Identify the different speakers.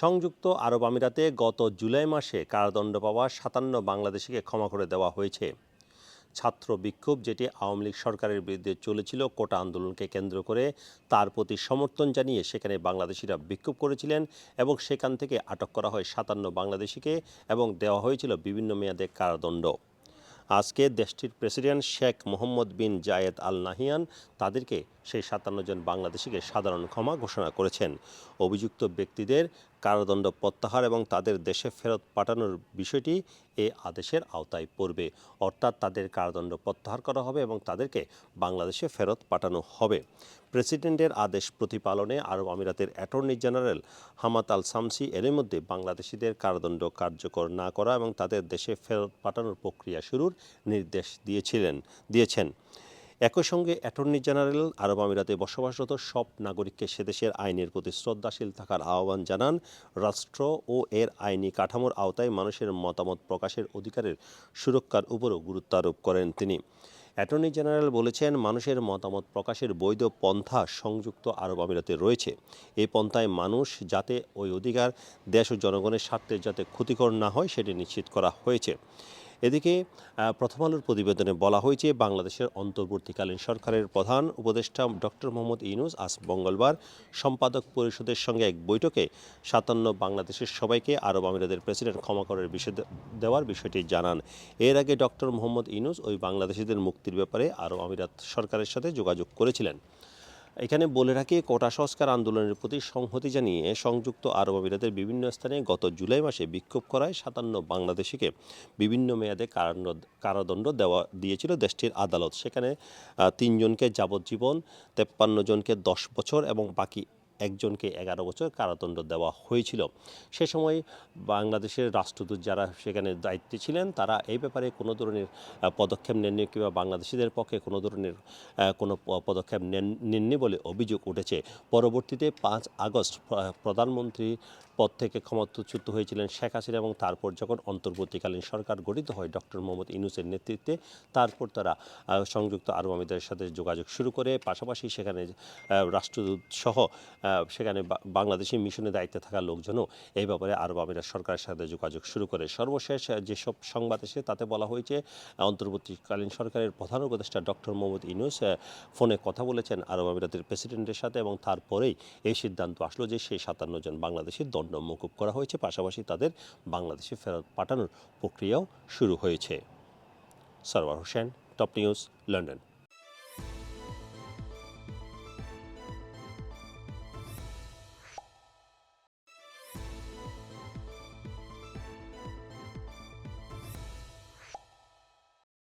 Speaker 1: সংযুক্ত আরব আমিরাতে গত জুলাই মাসে কারাদণ্ড পাওয়া সাতান্ন বাংলাদেশিকে ক্ষমা করে দেওয়া হয়েছে। ছাত্র বিক্ষোভ যেটি আওয়ামী লীগ সরকারের বিরুদ্ধে চলেছিল কোটা আন্দোলনকে কেন্দ্র করে, তার প্রতি সমর্থন জানিয়ে সেখানে বাংলাদেশিরা বিক্ষোভ করেছিলেন এবং সেখান থেকে আটক করা হয় সাতান্ন বাংলাদেশিকে এবং দেওয়া হয়েছিল বিভিন্ন মেয়াদে কারাদণ্ড। আজকে দেশটির president Sheikh Mohammed bin Zayed Al Nahyan তাদেরকে সেই সাতান্ন জন বাংলাদেশিকে সাধারণ ক্ষমা ঘোষণা করেছেন। অভিযুক্ত ব্যক্তিদের কারাদণ্ড প্রত্যাহার এবং তাদের দেশে ফেরত পাঠানোর বিষয়টি এ আদেশের আওতায় পড়বে। অর্থাৎ তাদের কারাদণ্ড প্রত্যাহার করা হবে এবং তাদেরকে বাংলাদেশে ফেরত পাঠানো হবে। প্রেসিডেন্টের আদেশ প্রতিপালনে আরব আমিরাতের attorney general Hamad Al Shamsi এর মধ্যে বাংলাদেশিদের কারাদণ্ড কার্যকর না করা এবং তাদের দেশে ফেরত পাঠানোর প্রক্রিয়া শুরুর নির্দেশ দিয়েছিলেন, দিয়েছেন। একই সঙ্গে অ্যাটর্নি জেনারেল আরব আমিরাতে বসবাসরত সব নাগরিককে সেদেশের আইনের প্রতি শ্রদ্ধাশীল থাকার আহ্বান জানান রাষ্ট্র ও এর আইনি কাঠামোর আওতায় মানুষের মতামত প্রকাশের অধিকারের সুরক্ষার উপরও গুরুত্ব আরোপ করেন তিনি। অ্যাটর্নি জেনারেল বলেছেন, মানুষের মতামত প্রকাশের বৈধ পন্থা সংযুক্ত আরব আমিরাতে রয়েছে। এই পন্থায় মানুষ যাতে ওই অধিকার দেশ ও জনগণের স্বার্থে যাতে ক্ষতিকর না হয়, সেটি নিশ্চিত করা হয়েছে। এদিকে প্রথম আলোর প্রতিবেদনে বলা হয়েছে, বাংলাদেশের অন্তর্বর্তীকালীন সরকারের প্রধান উপদেষ্টা ডক্টর মোহাম্মদ ইউনুস আজ মঙ্গলবার সম্পাদক পরিষদের সঙ্গে এক বৈঠকে সাতান্ন বাংলাদেশের সবাইকে আরব আমিরাতের প্রেসিডেন্ট ক্ষমা করার বিষয় দেওয়ার বিষয়টি জানান। এর আগে ডক্টর মোহাম্মদ ইউনুস ওই বাংলাদেশিদের মুক্তির ব্যাপারে আরব আমিরাত সরকারের সাথে যোগাযোগ করেছিলেন। এখানে বলে রাখি, কোটা সংস্কার আন্দোলনের প্রতি সংহতি জানিয়ে সংযুক্ত আরব আমিরাতের বিভিন্ন স্থানে গত জুলাই মাসে বিক্ষোভ করায় সাতান্ন বাংলাদেশিকে বিভিন্ন মেয়াদে কারাদণ্ড দেওয়া দিয়েছিল দেশটির আদালত। সেখানে তিনজনকে যাবজ্জীবন, তেপ্পান্ন জনকে দশ বছর এবং বাকি একজনকে এগারো বছর কারাদণ্ড দেওয়া হয়েছিল। সে সময় বাংলাদেশের রাষ্ট্রদূত যারা সেখানে দায়িত্বে ছিলেন, তারা এই ব্যাপারে কোনো ধরনের পদক্ষেপ নেননি কিংবা বাংলাদেশিদের পক্ষে কোনো ধরনের কোনো পদক্ষেপ নেন, নেননি বলে অভিযোগ উঠেছে। পরবর্তীতে পাঁচ আগস্ট প্র- প্রধানমন্ত্রী পদ থেকে ক্ষমতাচ্যুত হয়েছিলেন শেখ হাসিনা এবং তারপর যখন অন্তর্বর্তীকালীন সরকার গঠিত হয় ডক্টর মোহাম্মদ ইউনুসের নেতৃত্বে, তারপর তারা সংযুক্ত আরব আমিরাতের সাথে যোগাযোগ শুরু করে। পাশাপাশি সেখানে রাষ্ট্রদূত সহ সেখানে বাংলাদেশি মিশনে দায়িত্বে থাকা লোকজনও এই ব্যাপারে আরব আমিরাত সরকারের সাথে যোগাযোগ শুরু করে। সর্বশেষ যেসব সংবাদ এসে তাতে বলা হয়েছে অন্তর্বর্তীকালীন সরকারের প্রধান উপদেষ্টা ডক্টর মোহাম্মদ ইউনুস আহ, ফোনে কথা বলেছেন আরব আমিরাতের প্রেসিডেন্টের সাথে এবং তারপরেই এই সিদ্ধান্ত আসলো যে সেই সাতান্ন জন বাংলাদেশের দণ্ড মকুব করা হয়েছে। পাশাপাশি তাদের বাংলাদেশে ফেরত পাঠানোর প্রক্রিয়াও শুরু হয়েছে। Sarwar Hossain top news London.